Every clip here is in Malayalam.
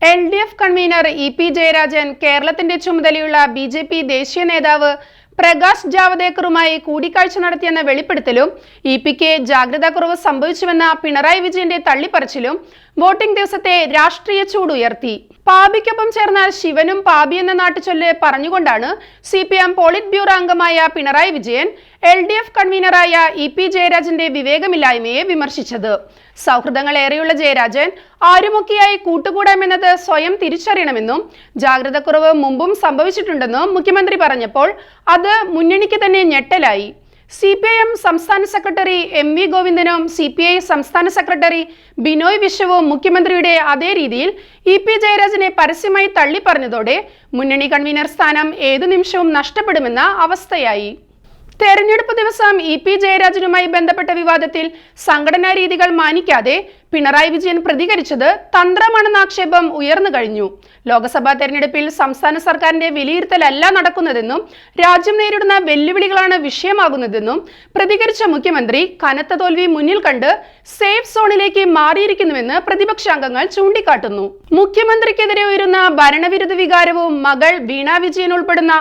L D F convener E P Jayarajan കേരളത്തിന്റെ ചുമതലയുള്ള ബി ജെ പി ദേശീയ നേതാവ് പ്രകാശ് ജാവദേക്കറുമായി കൂടിക്കാഴ്ച നടത്തിയെന്ന വെളിപ്പെടുത്തലും ഇ പിക്ക് ജാഗ്രതാക്കുറവ് സംഭവിച്ചുവെന്ന പിണറായി വിജയന്റെ തള്ളിപ്പറച്ചിലും വോട്ടിംഗ് ദിവസത്തെ രാഷ്ട്രീയ ചൂടുയർത്തി പാപിക്കൊപ്പം ചേർന്ന ശിവനും പാപി എന്ന നാട്ടുചൊല്ല് പറഞ്ഞുകൊണ്ടാണ് C P M polit bureau അംഗമായ Pinarayi Vijayan L D F കൺവീനറായ E P ജയരാജന്റെ വിവേകമില്ലായ്മയെ വിമർശിച്ചത്. സൗഹൃദങ്ങൾ ഏറെയുള്ള ജയരാജൻ ആരുമൊക്കെയായി കൂട്ടുകൂടാമെന്നത് സ്വയം തിരിച്ചറിയണമെന്നും ജാഗ്രതക്കുറവ് മുമ്പും സംഭവിച്ചിട്ടുണ്ടെന്നും മുഖ്യമന്ത്രി പറഞ്ഞപ്പോൾ അത് മുന്നണിക്ക് തന്നെ ഞെട്ടലായി. സി പി ഐ എം സംസ്ഥാന സെക്രട്ടറി എം വി ഗോവിന്ദനും സി പി ഐ സംസ്ഥാന സെക്രട്ടറി ബിനോയ് വിശ്വവും മുഖ്യമന്ത്രിയുടെ അതേ രീതിയിൽ ഇ പി ജയരാജനെ പരസ്യമായി തള്ളിപ്പറഞ്ഞതോടെ മുന്നണി കൺവീനർ സ്ഥാനം ഏതു നിമിഷവും നഷ്ടപ്പെടുമെന്ന അവസ്ഥയായി. തെരഞ്ഞെടുപ്പ് ദിവസം ഇ പി ജയരാജനുമായി ബന്ധപ്പെട്ട വിവാദത്തിൽ സംഘടനാ രീതികൾ മാനിക്കാതെ പിണറായി വിജയൻ പ്രതികരിച്ചത് തന്ത്രമാണെന്ന ആക്ഷേപം ഉയർന്നു കഴിഞ്ഞു. ലോക്സഭാ തെരഞ്ഞെടുപ്പിൽ സംസ്ഥാന സർക്കാരിന്റെ വിലയിരുത്തലല്ല നടക്കുന്നതെന്നും രാജ്യം നേരിടുന്ന വെല്ലുവിളികളാണ് വിഷയമാകുന്നതെന്നും പ്രതികരിച്ച മുഖ്യമന്ത്രി കനത്ത തോൽവി മുന്നിൽ കണ്ട് സേഫ് സോണിലേക്ക് മാറിയിരിക്കുന്നുവെന്ന് പ്രതിപക്ഷാംഗങ്ങൾ ചൂണ്ടിക്കാട്ടുന്നു. മുഖ്യമന്ത്രിക്കെതിരെ ഉയരുന്ന ഭരണവിരുദ്ധ വികാരവും മകൾ വീണാ വിജയൻ ഉൾപ്പെടുന്ന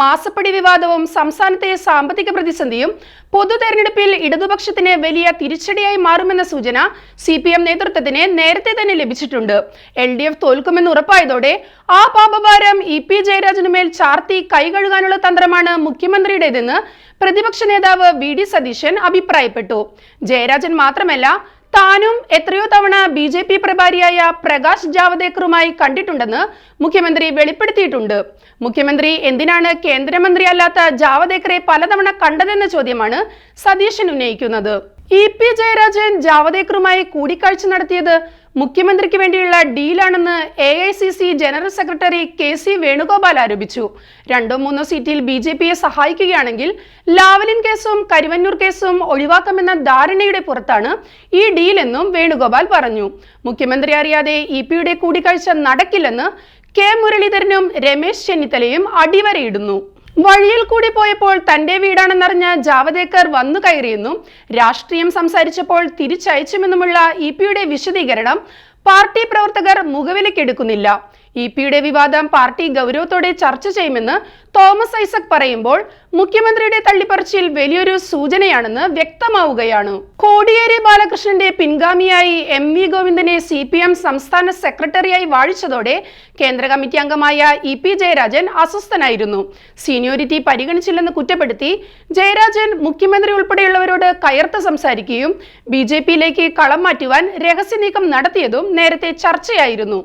മാസപ്പടി വിവാദവും സംസ്ഥാനത്തെ സാമ്പത്തിക പ്രതിസന്ധിയും പൊതു തെരഞ്ഞെടുപ്പിൽ ഇടതുപക്ഷത്തിന് വലിയ തിരിച്ചടിയായി മാറുമെന്ന സൂചന സി പി എം നേതൃത്വത്തിന് നേരത്തെ തന്നെ ലഭിച്ചിട്ടുണ്ട്. എൽ ഡി എഫ് തോൽക്കുമെന്ന് ഉറപ്പായതോടെ ആ പാപഭാരം ഇ പി ജയരാജനുമേൽ ചാർത്തി കൈകഴുകാനുള്ള തന്ത്രമാണ് മുഖ്യമന്ത്രിയുടേതെന്ന് പ്രതിപക്ഷ നേതാവ് വി ഡി സതീശൻ അഭിപ്രായപ്പെട്ടു. ജയരാജൻ മാത്രമല്ല താനും എത്രയോ തവണ ബി ജെ പി പ്രഭാരിയായ പ്രകാശ് ജാവദേക്കറുമായി കണ്ടിട്ടുണ്ടെന്ന് മുഖ്യമന്ത്രി വെളിപ്പെടുത്തിയിട്ടുണ്ട്. മുഖ്യമന്ത്രി എന്തിനാണ് കേന്ദ്രമന്ത്രിയല്ലാത്ത ജാവദേക്കറെ പലതവണ കണ്ടതെന്ന ചോദ്യമാണ് സതീശൻ ഉന്നയിക്കുന്നത്. ഇ പി ജയരാജൻ ജാവദേക്കറുമായി കൂടിക്കാഴ്ച നടത്തിയത് മുഖ്യമന്ത്രിക്ക് വേണ്ടിയുള്ള ഡീലാണെന്ന് A I C C general secretary K C Venugopal ആരോപിച്ചു. രണ്ടോ മൂന്നോ സീറ്റിൽ ബി ജെ പിയെ സഹായിക്കുകയാണെങ്കിൽ ലാവലിൻ കേസും കരുവന്നൂർ കേസും ഒഴിവാക്കാമെന്ന ധാരണയുടെ പുറത്താണ് ഈ ഡീലെന്നും വേണുഗോപാൽ പറഞ്ഞു. മുഖ്യമന്ത്രി അറിയാതെ ഇ പിയുടെ കൂടിക്കാഴ്ച നടക്കില്ലെന്ന് കെ മുരളീധരനും രമേശ് ചെന്നിത്തലയും അടിവരയിടുന്നു. വഴിയിൽ കൂടി പോയപ്പോൾ തന്റെ വീടാണെന്നറിഞ്ഞ ജാവദേക്കർ വന്നു കയറിയെന്നും രാഷ്ട്രീയം സംസാരിച്ചപ്പോൾ തിരിച്ചയച്ചുമെന്നുമുള്ള ഇ പിയുടെ വിശദീകരണം പാർട്ടി പ്രവർത്തകർ മുഖവിലക്കെടുക്കുന്നില്ല ഇ പിയുടെ വിവാദം പാർട്ടി ഗൗരവത്തോടെ ചർച്ച ചെയ്യുമെന്ന് തോമസ് ഐസക് പറയുമ്പോൾ മുഖ്യമന്ത്രിയുടെ തള്ളിപ്പറച്ചിൽ വലിയൊരു സൂചനയാണെന്ന് വ്യക്തമാവുകയാണ്. കോടിയേരി ബാലകൃഷ്ണന്റെ പിൻഗാമിയായി എം വി ഗോവിന്ദനെ സി പി എം സംസ്ഥാന സെക്രട്ടറിയായി വാഴിച്ചതോടെ കേന്ദ്ര കമ്മിറ്റി അംഗമായ ഇ പി ജയരാജൻ അസ്വസ്ഥനായിരുന്നു. സീനിയോരിറ്റി പരിഗണിച്ചില്ലെന്ന് കുറ്റപ്പെടുത്തി ജയരാജൻ മുഖ്യമന്ത്രി ഉൾപ്പെടെയുള്ളവരോട് കയർത്ത് സംസാരിക്കുകയും ബി ജെ പിയിലേക്ക് കളം മാറ്റുവാൻ രഹസ്യ നീക്കം നടത്തിയതും നേരത്തെ ചർച്ചയായിരുന്നു.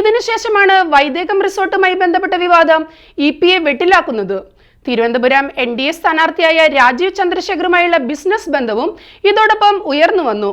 ഇതിനുശേഷമാണ് വൈദേകം റിസോർട്ടുമായി ബന്ധപ്പെട്ട വിവാദം ഇ പി എ വെട്ടിലാക്കുന്നത്. തിരുവനന്തപുരം എൻ ഡി എ സ്ഥാനാർത്ഥിയായ രാജീവ് ചന്ദ്രശേഖറുമായുള്ള ബിസിനസ് ബന്ധവും ഇതോടൊപ്പം ഉയർന്നു വന്നു.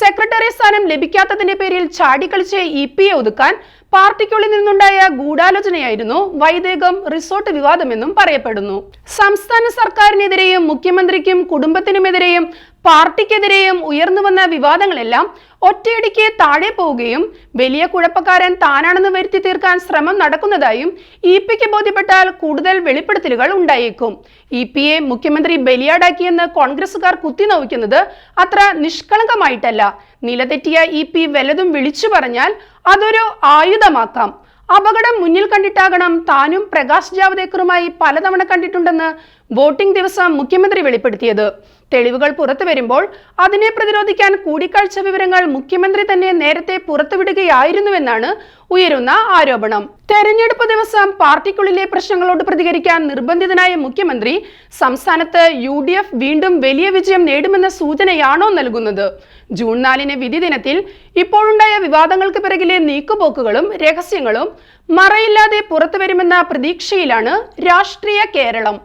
സെക്രട്ടറി സ്ഥാനം ലഭിക്കാത്തതിന്റെ പേരിൽ ചാടിക്കളിച്ച് ഇ പി എ ഒതുക്കാൻ പാർട്ടിക്കുള്ളിൽ നിന്നുണ്ടായ ഗൂഢാലോചനയായിരുന്നു വൈദേകം റിസോർട്ട് വിവാദമെന്നും പറയപ്പെടുന്നു. സംസ്ഥാന സർക്കാരിനെതിരെയും മുഖ്യമന്ത്രിക്കും കുടുംബത്തിനുമെതിരെയും പാർട്ടിക്കെതിരെയും ഉയർന്നു വന്ന വിവാദങ്ങളെല്ലാം ഒറ്റയടിക്ക് താഴെ പോവുകയും വലിയ കുഴപ്പക്കാരൻ താനാണെന്ന് വരുത്തി തീർക്കാൻ ശ്രമം നടക്കുന്നതായും ഇ പിക്ക് ബോധ്യപ്പെട്ടാൽ കൂടുതൽ വെളിപ്പെടുത്തലുകൾ ഉണ്ടായേക്കും. ഇ പിയെ മുഖ്യമന്ത്രി ബലിയാടാക്കിയെന്ന് കോൺഗ്രസുകാർ കുത്തിനോവിക്കുന്നത് അത്ര നിഷ്കളങ്കമായിട്ടല്ല. നിലതെറ്റിയ ഇ പി വലതും വിളിച്ചു പറഞ്ഞാൽ അതൊരു ആയുധമാക്കാം. അപകടം മുന്നിൽ കണ്ടിട്ടാകണം താനും പ്രകാശ് ജാവദേക്കറുമായി പലതവണ കണ്ടിട്ടുണ്ടെന്ന് വോട്ടിംഗ് ദിവസം മുഖ്യമന്ത്രി വെളിപ്പെടുത്തിയത്. തെളിവുകൾ പുറത്തു വരുമ്പോൾ അതിനെ പ്രതിരോധിക്കാൻ കൂടിക്കാഴ്ച വിവരങ്ങൾ മുഖ്യമന്ത്രി തന്നെ നേരത്തെ പുറത്തുവിടുകയായിരുന്നുവെന്നാണ് ഉയരുന്ന ആരോപണം. തെരഞ്ഞെടുപ്പ് ദിവസം പാർട്ടിക്കുള്ളിലെ പ്രശ്നങ്ങളോട് പ്രതികരിക്കാൻ നിർബന്ധിതനായ മുഖ്യമന്ത്രി സംസ്ഥാനത്ത് യു വീണ്ടും വലിയ വിജയം നേടുമെന്ന സൂചനയാണോ നൽകുന്നത്? ജൂൺ നാലിന് വിധി ദിനത്തിൽ ഇപ്പോഴുണ്ടായ വിവാദങ്ങൾക്ക് പിറകിലെ നീക്കുപോക്കുകളും രഹസ്യങ്ങളും മറയില്ലാതെ പുറത്തുവരുമെന്ന പ്രതീക്ഷയിലാണ് രാഷ്ട്രീയ കേരളം.